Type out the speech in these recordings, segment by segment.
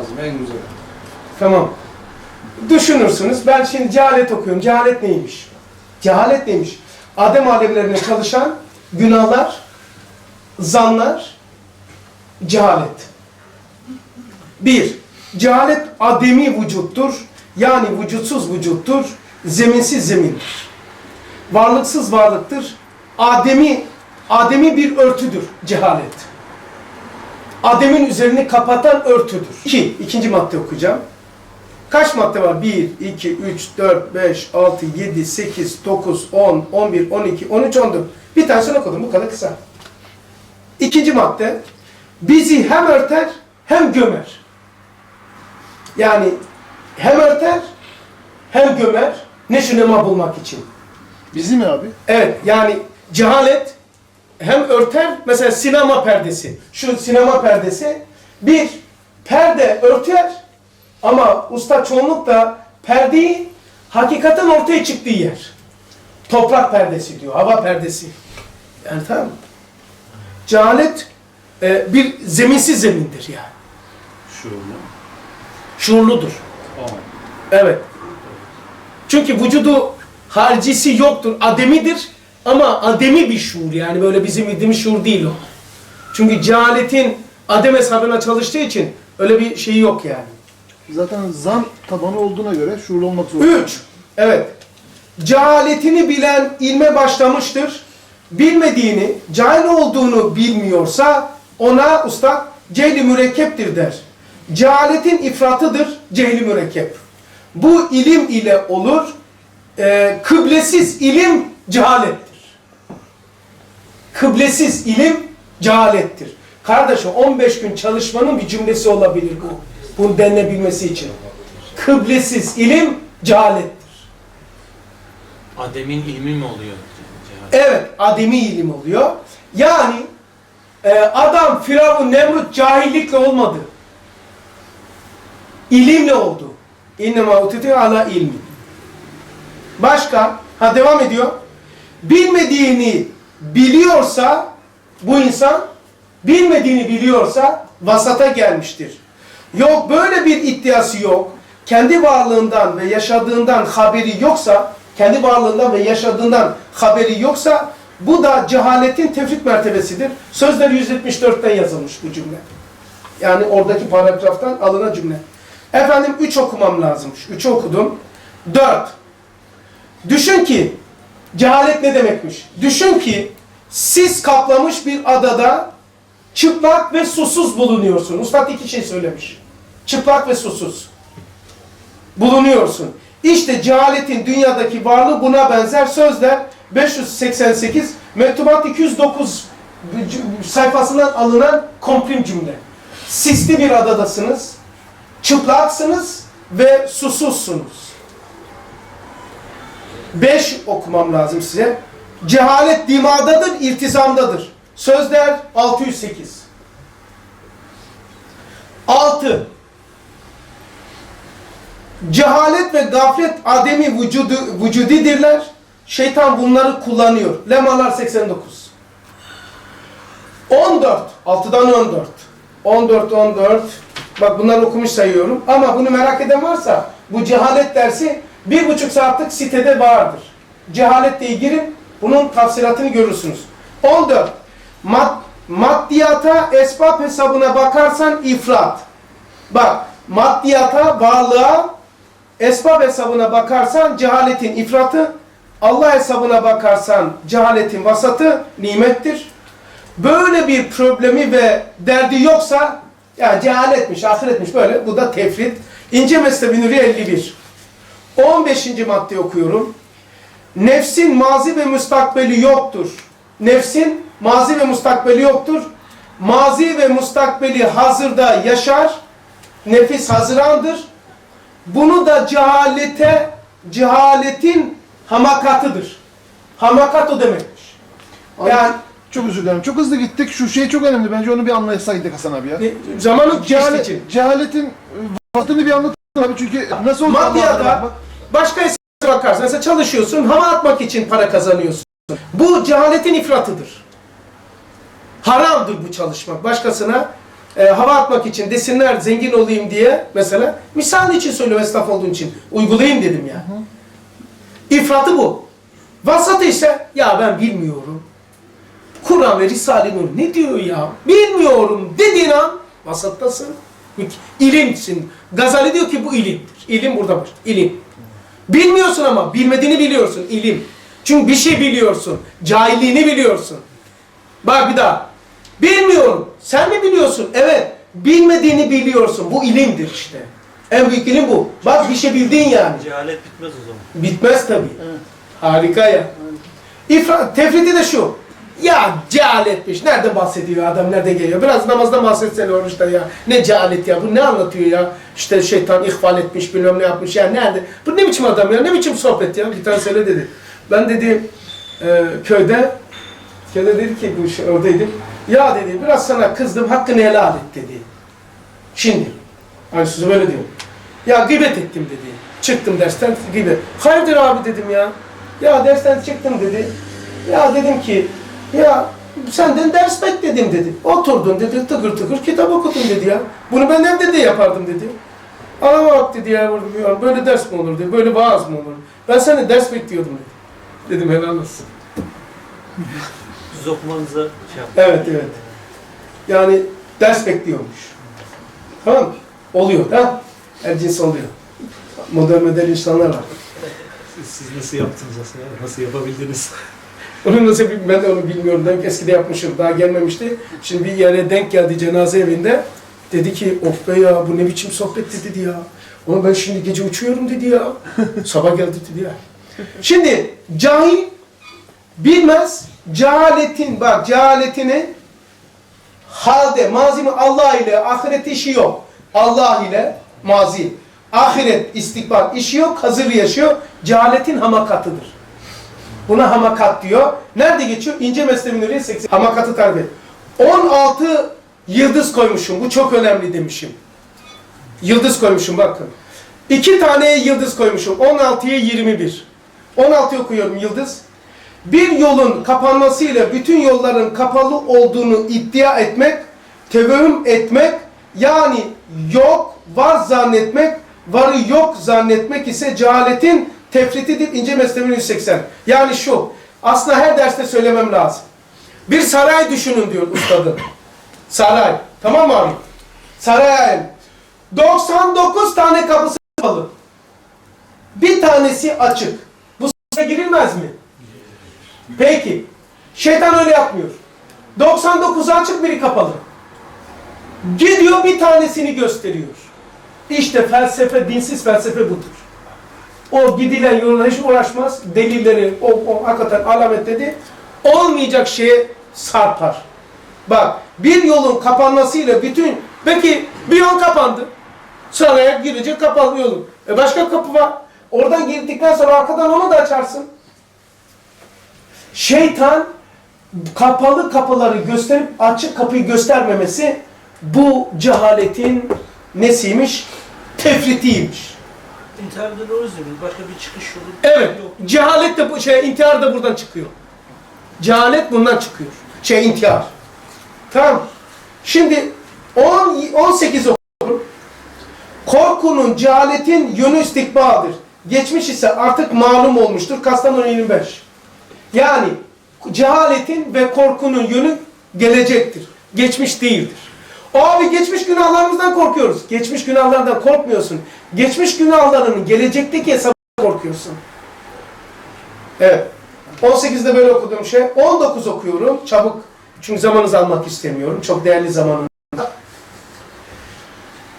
lazım en güzel. Tamam. Düşünürsünüz. Ben şimdi cehalet okuyorum. Cehalet neymiş? Cehalet neymiş? Adem alemlerine çalışan günahlar, zanlar, cehalet. Bir, cehalet ademi vücuttur. Yani vücutsuz vücuttur. Zeminsiz zemindir. Varlıksız varlıktır. Ademi, ademi bir örtüdür cehalet. Adem'in üzerini kapatan örtüdür. İki, ikinci madde okuyacağım. Kaç madde var? 1, 2, 3, 4, 5, 6, 7, 8, 9, 10, 11, 12, 13, 14. Bir tanesini okudum. Bu kadar kısa. İkinci madde. Bizi hem örter hem gömer. Yani hem örter hem gömer. Ne şunema bulmak için. Bizi mi abi? Evet yani cehalet hem örter mesela sinema perdesi. Şu sinema perdesi bir perde örter ama usta çoğunlukla perdeyi hakikaten ortaya çıktığı yer. Toprak perdesi diyor, hava perdesi. Yani tamam mı? Cehalet e, bir zeminsiz zemindir yani. Şöyle. Şuurludur. Tamam. Evet. Çünkü vücudu haricisi yoktur. Ademidir ama ademi bir şuur yani böyle bizim bildiğimiz şuur değil o. Çünkü cehaletin adem hesabına çalıştığı için öyle bir şeyi yok yani. Zaten zan tabanı olduğuna göre şuurlu olmak zorunda. Üç. Evet. Cehaletini bilen ilme başlamıştır. Bilmediğini, cahil olduğunu bilmiyorsa ona usta cehli mürekkeptir der. Cehaletin ifratıdır cehli mürekkep. Bu ilim ile olur. Ee, kıblesiz ilim cehalettir. Kıblesiz ilim cehalettir. Kardeşim 15 gün çalışmanın bir cümlesi olabilir bu. Bunu denilebilmesi için. Kıblesiz ilim cehalettir. Adem'in ilmi mi oluyor? Cehalet. Evet, ademi ilim oluyor. Yani e, adam Firavun, Nemrut cahillikle olmadı. İlimle oldu. İnnemâ utitu ala ilmi. Başka, ha devam ediyor. Bilmediğini biliyorsa bu insan bilmediğini biliyorsa vasata gelmiştir. Yok böyle bir iddiası yok. Kendi varlığından ve yaşadığından haberi yoksa, kendi varlığından ve yaşadığından haberi yoksa bu da cehaletin tefrit mertebesidir. Sözler 174'ten yazılmış bu cümle. Yani oradaki paragraftan alınan cümle. Efendim 3 okumam lazımmış. 3'ü okudum. 4. Düşün ki cehalet ne demekmiş? Düşün ki siz kaplamış bir adada çıplak ve susuz bulunuyorsun. Ustad iki şey söylemiş. Çıplak ve susuz. Bulunuyorsun. İşte cehaletin dünyadaki varlığı buna benzer sözler 588 Mektubat 209 sayfasından alınan komprim cümle. Sisli bir adadasınız. Çıplaksınız ve susuzsunuz. 5 okumam lazım size. Cehalet dimadadır, iltizamdadır. Sözler 608. 6. Cehalet ve gaflet ademi vücudu, vücudidirler. Şeytan bunları kullanıyor. Lemalar 89. 14. 6'dan 14. 14, 14. Bak bunları okumuş sayıyorum. Ama bunu merak eden varsa bu cehalet dersi bir buçuk saatlik sitede vardır. Cehalet diye girin. Bunun tafsilatını görürsünüz. 14. Mad maddiyata, esbab hesabına bakarsan ifrat. Bak maddiyata, varlığa, esbab hesabına bakarsan cehaletin ifratı, Allah hesabına bakarsan cehaletin vasatı nimettir. Böyle bir problemi ve derdi yoksa ya cehaletmiş, ahiretmiş böyle. Bu da tefrit. İnce Mesnevi Nuri 51. 15. madde okuyorum. Nefsin mazi ve müstakbeli yoktur. Nefsin mazi ve müstakbeli yoktur. Mazi ve müstakbeli hazırda yaşar. Nefis hazırandır. Bunu da cehalete, cehaletin hamakatıdır. Hamakat o demekmiş. Abi, Yani çok özür dilerim. Çok hızlı gittik. Şu şey çok önemli. Bence onu bir anlayasaydık Hasan abi ya. e, zamanın Cehalet, cehaletin e, vaktini bir anlatın abi çünkü nasıl oldu? Maddiyata başka hesaba bakarsın. Mesela çalışıyorsun, hava atmak için para kazanıyorsun. Bu cehaletin ifratıdır. Haramdır bu çalışmak. Başkasına e, hava atmak için desinler zengin olayım diye mesela misal için söylüyorum esnaf olduğum için uygulayayım dedim ya. İfratı bu. Vasatı ise ya ben bilmiyorum. Kur'an ve Risale-i Nur ne diyor ya? Bilmiyorum dediğin an vasattasın. İlimsin. Gazali diyor ki bu ilimdir. İlim burada var. İlim. Bilmiyorsun ama bilmediğini biliyorsun. İlim. Çünkü bir şey biliyorsun. Cahilliğini biliyorsun. Bak bir daha. Bilmiyorum. Sen mi biliyorsun? Evet. Bilmediğini biliyorsun. Bu ilimdir işte. En büyük ilim bu. Bak bir şey bildin yani. Cehalet bitmez o zaman. Bitmez tabii. Harika ya. İfra, tefriti de şu. Ya cehaletmiş. Nereden bahsediyor adam? Nereden geliyor? Biraz namazdan bahsetsene oruçta ya. Ne cehalet ya? Bu ne anlatıyor ya? İşte şeytan ihval etmiş, bilmem ne yapmış. Ya nerede? Bu ne biçim adam ya? Ne biçim sohbet ya? Bir tane söyle dedi. Ben dedi e, köyde köyde dedi ki bu şey, oradaydım. Ya dedi biraz sana kızdım hakkını helal et dedi. Şimdi. Hani size böyle diyor. Ya gıybet ettim dedi. Çıktım dersten gıybet. Hayırdır abi dedim ya. Ya dersten çıktım dedi. Ya dedim ki ya senden ders bekledim dedi. Oturdun dedi tıkır tıkır kitap okudun dedi ya. Bunu ben evde de yapardım dedi. Ana bak dedi ya böyle ders mi olur dedi. Böyle vaaz mı olur? Ben seni ders bekliyordum dedi. Dedim helal olsun. Siz okumanıza şey. Evet evet. Yani ders bekliyormuş. Tamam mı? Oluyor ha? Her cins oluyor. Modern modern insanlar var. Siz, siz nasıl yaptınız aslında? Nasıl yapabildiniz? Onu nasıl bil- ben de onu bilmiyorum. Denk eskide yapmışım. Daha gelmemişti. Şimdi bir yere denk geldi cenaze evinde. Dedi ki of be ya bu ne biçim sohbetti dedi ya. Ama ben şimdi gece uçuyorum dedi ya. Sabah geldi dedi ya. Şimdi cahil bilmez. Cehaletin bak cehaletini halde mazimi Allah ile ahiret işi yok. Allah ile mazi. Ahiret istikbal işi yok. Hazır yaşıyor. Cehaletin hamakatıdır. Buna hamakat diyor. Nerede geçiyor? İnce Mesnevi Nuriye 80. Hamakatı tarif et. 16 yıldız koymuşum. Bu çok önemli demişim. Yıldız koymuşum bakın. İki tane yıldız koymuşum. 16'ya 21. 16 okuyorum yıldız. Bir yolun kapanmasıyla bütün yolların kapalı olduğunu iddia etmek, tevehüm etmek, yani yok, var zannetmek, varı yok zannetmek ise cehaletin tefritidir. İnce Mesnevi 180. Yani şu, aslında her derste söylemem lazım. Bir saray düşünün diyor ustadım. Saray. Tamam mı abi? Saray. 99 tane kapısı kapalı. Bir tanesi açık. Bu saraya girilmez mi? Peki. Şeytan öyle yapmıyor. 99'u açık biri kapalı. Gidiyor bir tanesini gösteriyor. İşte felsefe, dinsiz felsefe budur. O gidilen yoluna hiç uğraşmaz. Delilleri, o, o hakikaten alamet dedi. Olmayacak şeye sarpar. Bak, bir yolun kapanmasıyla bütün... Peki, bir yol kapandı. Saraya girecek kapalı yolun. E başka kapı var. Oradan girdikten sonra arkadan onu da açarsın. Şeytan kapalı kapıları gösterip açık kapıyı göstermemesi bu cehaletin nesiymiş? Tefritiymiş. İnternetten o yüzden başka bir çıkış yolu Evet. yok. Cehalet de bu şey intihar da buradan çıkıyor. Cehalet bundan çıkıyor. Şey intihar. Tamam. Şimdi 10 18 okuyorum. Korkunun cehaletin yönü istikbaldır. Geçmiş ise artık malum olmuştur. Kastamonu 25. Yani cehaletin ve korkunun yönü gelecektir. Geçmiş değildir. Abi geçmiş günahlarımızdan korkuyoruz. Geçmiş günahlardan korkmuyorsun. Geçmiş günahlarının gelecekteki hesabı korkuyorsun. Evet. 18'de böyle okuduğum şey. 19 okuyorum. Çabuk. Çünkü zamanınızı almak istemiyorum. Çok değerli zamanım.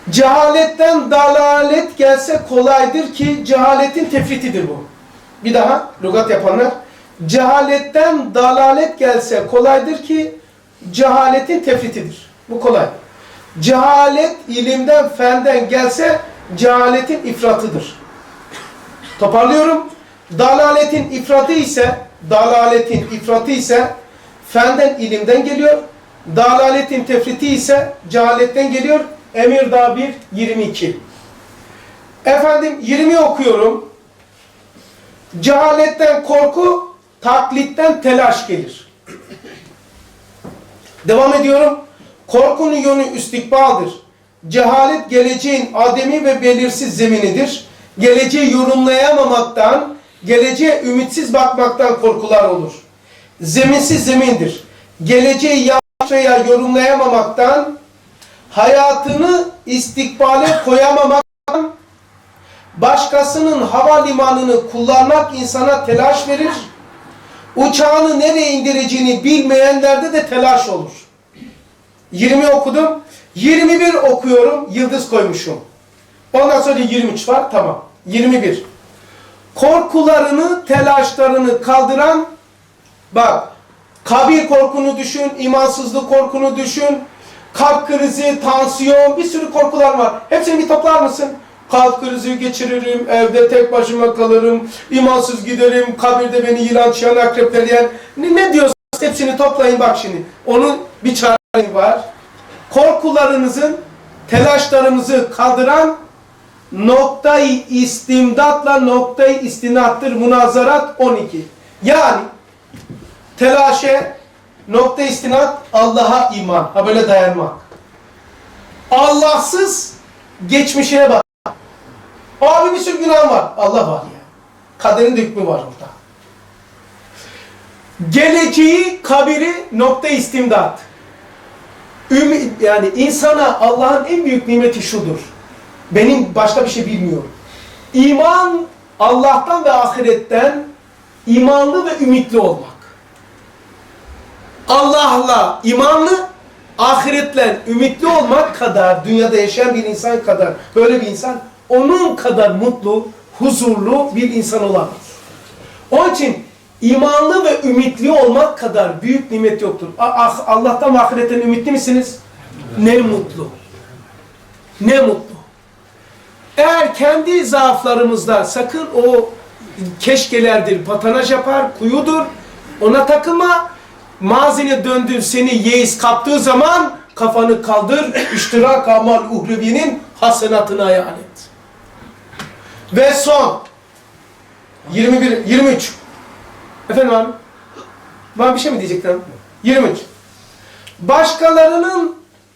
Cehaletten dalalet gelse kolaydır ki cehaletin tefritidir bu. Bir daha lügat yapanlar. Cehaletten dalalet gelse kolaydır ki cehaletin tefritidir. Bu kolay. Cehalet ilimden, fenden gelse cehaletin ifratıdır. Toparlıyorum. Dalaletin ifratı ise dalaletin ifratı ise fenden ilimden geliyor. Dalaletin tefriti ise cehaletten geliyor. Emirdağ 1 22. Efendim 20 okuyorum. Cehaletten korku, taklitten telaş gelir. Devam ediyorum. Korkunun yönü istikbaldır. Cehalet geleceğin ademi ve belirsiz zeminidir. Geleceği yorumlayamamaktan, geleceğe ümitsiz bakmaktan korkular olur. Zeminsiz zemindir. Geleceği yanlış veya yorumlayamamaktan, hayatını istikbale koyamamaktan, başkasının havalimanını kullanmak insana telaş verir. Uçağını nereye indireceğini bilmeyenlerde de telaş olur. 20 okudum. 21 okuyorum. Yıldız koymuşum. Ondan sonra 23 var. Tamam. 21. Korkularını, telaşlarını kaldıran bak kabir korkunu düşün, imansızlık korkunu düşün, kalp krizi, tansiyon, bir sürü korkular var. Hepsini bir toplar mısın? Kalp krizi geçiririm, evde tek başıma kalırım, imansız giderim, kabirde beni yılan, çıyan, akrepler yer. Ne, ne diyorsun? Hepsini toplayın bak şimdi. Onun bir çaresi var. Korkularınızın, telaşlarımızı kaldıran noktayı istimdatla noktayı istinattır münazarat 12. Yani telaşe, nokta istinat Allah'a iman. Ha böyle dayanmak. Allahsız geçmişe bak. Abi bir sürü günah var. Allah var ya. Kaderin de hükmü var orada. Geleceği, kabiri, nokta istimdat. Ümit, yani insana Allah'ın en büyük nimeti şudur. Benim başka bir şey bilmiyorum. İman Allah'tan ve ahiretten imanlı ve ümitli olmak. Allah'la imanlı, ahiretle ümitli olmak kadar, dünyada yaşayan bir insan kadar, böyle bir insan, onun kadar mutlu, huzurlu bir insan olamaz. Onun için imanlı ve ümitli olmak kadar büyük nimet yoktur. Ah- Allah'tan ve ahiretten ümitli misiniz? Ne mutlu. Ne mutlu. Eğer kendi zaaflarımızda sakın o keşkelerdir, patanaj yapar, kuyudur, ona takılma. Mazine döndür seni yeis kaptığı zaman kafanı kaldır, iştirak amal uhreviyenin hasenatını hayal et. Ve son 21, 23. Efendim abi? Bana bir şey mi diyecektin? 23. Başkalarının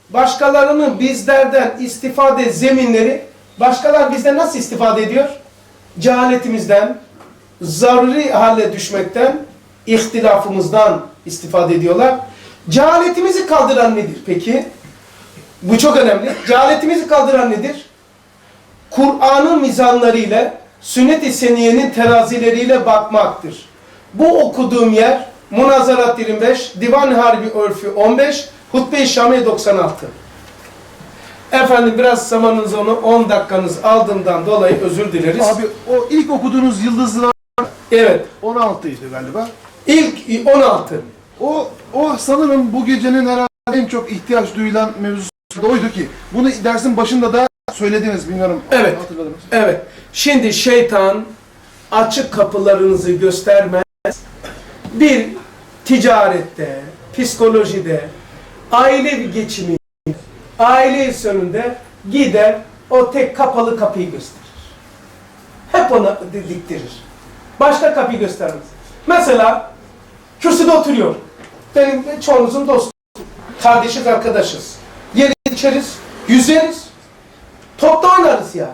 başkalarının bizlerden istifade zeminleri başkalar bizden nasıl istifade ediyor? Cehaletimizden, zaruri hale düşmekten, ihtilafımızdan istifade ediyorlar. Cehaletimizi kaldıran nedir peki? Bu çok önemli. Cehaletimizi kaldıran nedir? Kur'an'ın mizanlarıyla, sünnet-i seniyenin terazileriyle bakmaktır. Bu okuduğum yer Munazarat 25, Divan Harbi Örfü 15, Hutbe-i Şami 96. Efendim biraz zamanınızı onu 10 dakikanız aldığımdan dolayı özür dileriz. Abi o ilk okuduğunuz Yıldızlar Evet. 16 idi galiba. İlk 16. O o sanırım bu gecenin herhalde en çok ihtiyaç duyulan mevzusu da oydu ki. Bunu dersin başında da söylediniz bilmiyorum. Evet. Hatırladınız. Evet. Şimdi şeytan açık kapılarınızı göstermez. Bir ticarette, psikolojide, aile geçimi, aile sonunda gider o tek kapalı kapıyı gösterir. Hep ona diktirir. Başka kapıyı göstermez. Mesela kürsüde oturuyor. Benim çoğunuzun dostu. Kardeşiz, arkadaşız. Yeri içeriz, yüzeriz. Topta oynarız ya.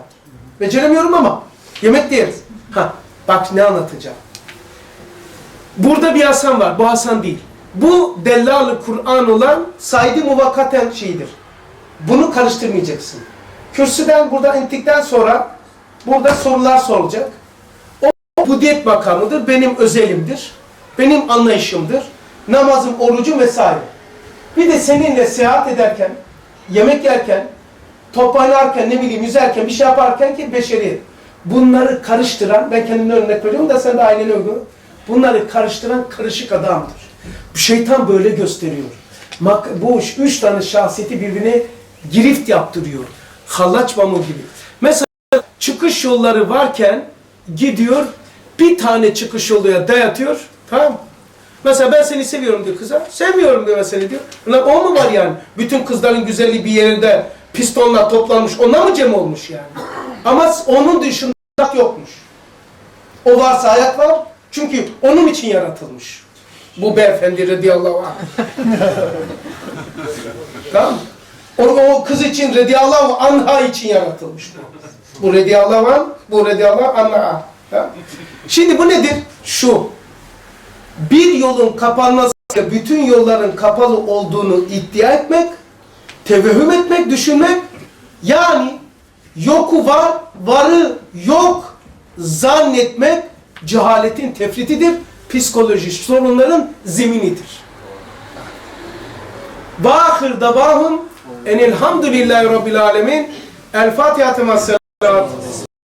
Beceremiyorum ama yemek de yeriz. Ha, bak ne anlatacağım. Burada bir Hasan var. Bu Hasan değil. Bu Delal-ı Kur'an olan Said-i Muvakkaten şeyidir. Bunu karıştırmayacaksın. Kürsüden buradan indikten sonra burada sorular sorulacak. O budiyet makamıdır. Benim özelimdir. Benim anlayışımdır. Namazım, orucum vesaire. Bir de seninle seyahat ederken, yemek yerken, top ne bileyim yüzerken, bir şey yaparken ki beşeriyet. Bunları karıştıran, ben kendimden örnek veriyorum da sen de ailene uygula. Bunları karıştıran karışık adamdır. Şeytan böyle gösteriyor. Bu üç, tane şahsiyeti birbirine girift yaptırıyor. Hallaç pamuğu gibi. Mesela çıkış yolları varken gidiyor bir tane çıkış yoluya dayatıyor. Tamam? Mesela ben seni seviyorum diyor kıza. Sevmiyorum diyor seni diyor. Ulan o mu var yani? Bütün kızların güzelliği bir yerinde pistonla toplanmış. Ona mı cem olmuş yani? Ama onun dışında yokmuş. O varsa hayat var. Çünkü onun için yaratılmış. Bu beyefendi radıyallahu anh. tamam? O, o kız için radıyallahu anha için yaratılmış bu. Bu radıyallahu anh, bu radıyallahu anha. Tamam? Şimdi bu nedir? Şu. Bir yolun kapanması, bütün yolların kapalı olduğunu iddia etmek, tevehüm etmek, düşünmek, yani yoku var, varı yok zannetmek cehaletin tefritidir, psikolojik sorunların zeminidir. Ve ahir davahum enelhamdülillahi rabbil alemin. El Fatiha temas